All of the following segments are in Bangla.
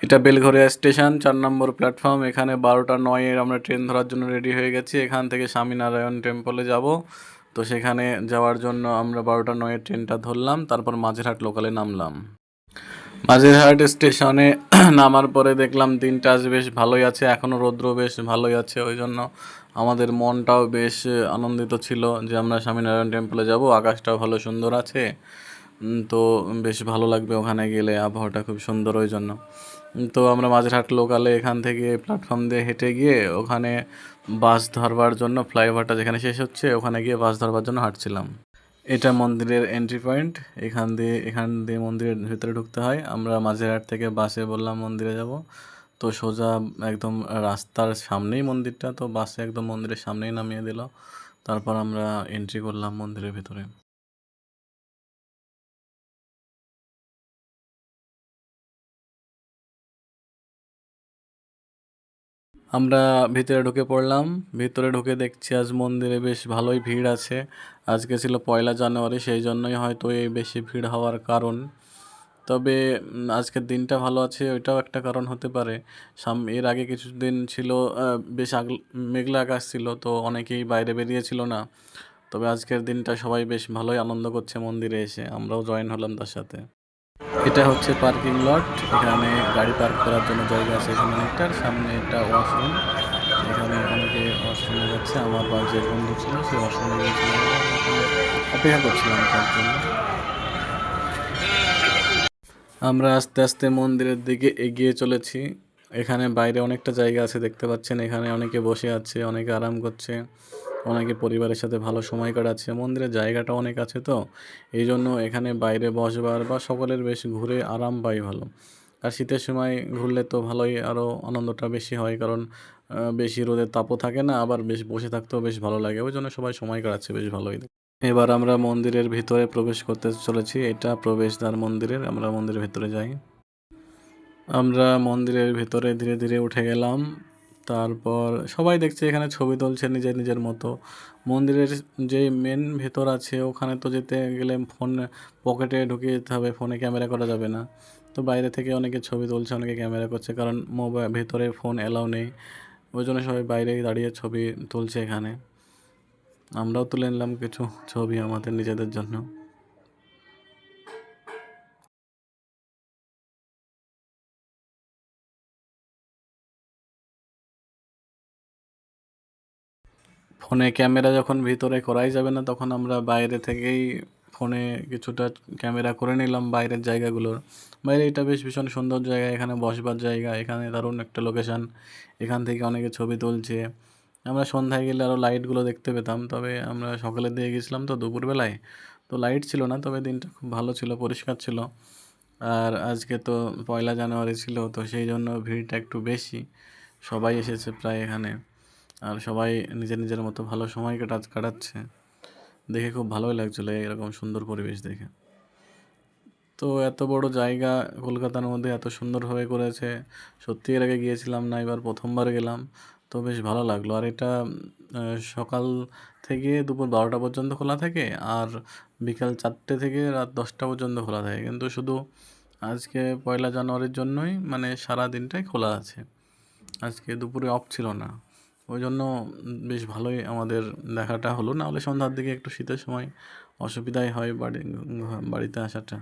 এটা বেলঘরিয়া স্টেশন, চার নম্বর প্ল্যাটফর্ম। এখানে বারোটা, নয়ের আমরা ট্রেন ধরার জন্য রেডি হয়ে গেছি। এখান থেকে স্বামীনারায়ণ টেম্পলে যাব। তো সেখানে যাওয়ার জন্য আমরা বারোটা, নয়ের ট্রেনটা ধরলাম। তারপর মাঝেরহাট লোকালে নামলাম। মাঝেরহাট স্টেশনে নামার পরে দেখলাম দিনটা আজ বেশ ভালোই আছে। এখনও রৌদ্র বেশ ভালোই আছে। ওই জন্য আমাদের মনটাও বেশ আনন্দিত ছিল যে আমরা স্বামীনারায়ণ টেম্পলে যাব। আকাশটাও ভালো সুন্দর আছে। তো বেশ ভালো লাগবে ওখানে গেলে, আবহাওয়াটা খুব সুন্দর ওই জন্য। তো আমরা মাঝেরহাট লোকালে এখান থেকে প্ল্যাটফর্ম দিয়ে হেঁটে গিয়ে ওখানে বাস ধরবার জন্য ফ্লাইওভারটা যেখানে শেষ হচ্ছে, ওখানে গিয়ে বাস ধরবার জন্য হাঁটছিলাম। এটা মন্দিরের এন্ট্রি পয়েন্ট এখান দিয়ে এখান দিয়ে মন্দিরের ভিতরে ঢুকতে হয়। আমরা মাঝেরহাট থেকে বাসে বললাম মন্দিরে যাব। তো সোজা একদম রাস্তার সামনেই মন্দিরটা, তো বাসে একদম মন্দিরের সামনেই নামিয়ে দিল। তারপর আমরা এন্ট্রি করলাম মন্দিরের ভিতরে। আমরা ভিতরে ঢুকে পড়লাম। ভিতরে ঢুকে দেখছি আজ মন্দিরে বেশ ভালোই ভিড় আছে। আজকে ছিল পয়লা জানুয়ারি, সেই জন্যই হয়তো এই বেশি ভিড় হওয়ার কারণ। তবে আজকের দিনটা ভালো আছে, ওইটাও একটা কারণ হতে পারে। সাম, এর আগে কিছুদিন ছিল বেশ আগ মেঘলা আকাশ ছিল, তো অনেকেই বাইরে বেরিয়েছিল না। তবে আজকের দিনটা সবাই বেশ ভালোই আনন্দ করছে মন্দিরে এসে। আমরাও জয়েন হলাম তার সাথে। এটা হচ্ছে পার্কিং লট। এখানে গাড়ি পার্ক করার জন্য জায়গা আছে এখানে অনেকটার সামনে একটা ওয়াশরুম এখানে অনেকে ওয়াশরুমে যাচ্ছে। আমার বা যে বন্ধু ছিল, সে ওয়াশরুমে গিয়েছিল। অপেক্ষা করছিলাম তার জন্য। আমরা আস্তে আস্তে মন্দিরের দিকে এগিয়ে চলেছি। এখানে বাইরে অনেকটা জায়গা আছে, দেখতে পাচ্ছেন। এখানে অনেকে বসে আছে, অনেকে আরাম করছে। অনেকে পরিবারের সাথে ভালো সময় কাটাচ্ছে, মন্দিরের জায়গাটা অনেক আছে তো। এই জন্য এখানে বাইরে বসবার বা সকলের বেশ ঘুরে আরাম পাই ভালো। আর শীতের সময় ঘুরলে তো ভালোই আরও আনন্দটা বেশি হয় কারণ বেশি রোদের তাপও থাকে না, আবার বেশ বসে থাকতেও বেশ ভালো লাগে, ওই জন্য সবাই সময় কাটাচ্ছে বেশ ভালোই। এবার আমরা মন্দিরের ভিতরে প্রবেশ করতে চলেছি, এটা প্রবেশদ্বার মন্দিরের, আমরা মন্দিরের ভিতরে যাই। আমরা মন্দিরের ভিতরে ধীরে ধীরে উঠে গেলাম। তারপর সবাই দেখছে এখানে ছবি তুলছে নিজের নিজের মতো। মন্দিরের যে মেন ভেতর আছে, ওখানে তো যেতে গেলে ফোন পকেটে ঢুকিয়ে যেতে হবে ফোনে ক্যামেরা করা যাবে না। তো বাইরে থেকে অনেকে ছবি তুলছে, অনেকে ক্যামেরা করছে, কারণ মোবাইল ভেতরে ফোন অ্যালাউ নেই। ওই জন্য সবাই বাইরে দাঁড়িয়ে ছবি তুলছে এখানে। আমরাও তুলে নিলাম কিছু ছবি আমাদের নিজেদের জন্য। ফোনে ক্যামেরা যখন ভিতরে করাই যাবে না, তখন আমরা বাইরে থেকেই ফোনে কিছুটা ক্যামেরা করে নিলাম বাইরের জায়গাগুলোর। বাইরে এটা বেশ ভীষণ সুন্দর জায়গা, এখানে বসবার জায়গা, এখানে দারুণ একটা লোকেশান এখান থেকে অনেকে ছবি তুলছে। আমরা সন্ধ্যায় গেলে আরও লাইটগুলো দেখতে পেতাম, তবে আমরা সকালের দিকে গেছিলাম তো দুপুরবেলায়। তো লাইট ছিল না, তবে দিনটা খুব ভালো ছিল, পরিষ্কার ছিল। আর আজকে তো পয়লা জানুয়ারি ছিল, তো সেই জন্য ভিড়টা একটু বেশি। সবাই এসেছে প্রায় এখানে। আর সবাই নিজের নিজের মতো ভালো সময় কাটা, কাটাচ্ছে। দেখে খুব ভালোই লাগছিল এরকম সুন্দর পরিবেশ দেখে। তো এত বড় জায়গা কলকাতার মধ্যে এত সুন্দরভাবে করেছে। সত্যি এর আগে গিয়েছিলাম না, এবার প্রথমবার গেলাম। তো বেশ ভালো লাগল। আর এটা সকাল থেকে দুপুর বারোটা পর্যন্ত খোলা থাকে আর বিকাল চারটে থেকে রাত দশটা পর্যন্ত খোলা থাকে। কিন্তু শুধু আজকে পয়লা জানুয়ারির জন্যই মানে সারা দিনটাই খোলা আছে। আজকে দুপুরে অফ ছিল না। ওই জন্য বেশ ভালোই আমাদের দেখাটা হলো। না হলে সন্ধ্যার দিকে একটু শীতের সময় অসুবিধাই হয় বাড়ি, বাড়িতে আসাটা।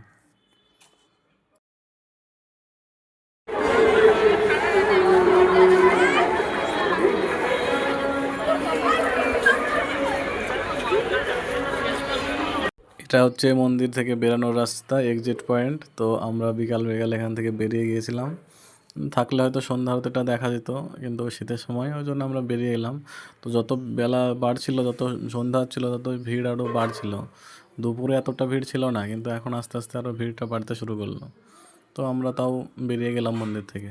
এটা হচ্ছে মন্দির থেকে বেরানোর রাস্তা এক্সিট পয়েন্ট তো আমরা বিকাল বিকাল এখান থেকে বেরিয়ে গিয়েছিলাম। থাকলে হয়তো সন্ধ্যা আরতিটা দেখা যেত, কিন্তু শীতের সময় ওই জন্য আমরা বেরিয়ে এলাম। তো যত বেলা বাড়ছিল, যত সন্ধ্যা হচ্ছিল, তত ভিড় আরও বাড়ছিল। দুপুরে এতটা ভিড় ছিল না, কিন্তু এখন আস্তে আস্তে আরও ভিড়টা বাড়তে শুরু করল। তো আমরা তাও বেরিয়ে গেলাম মন্দির থেকে।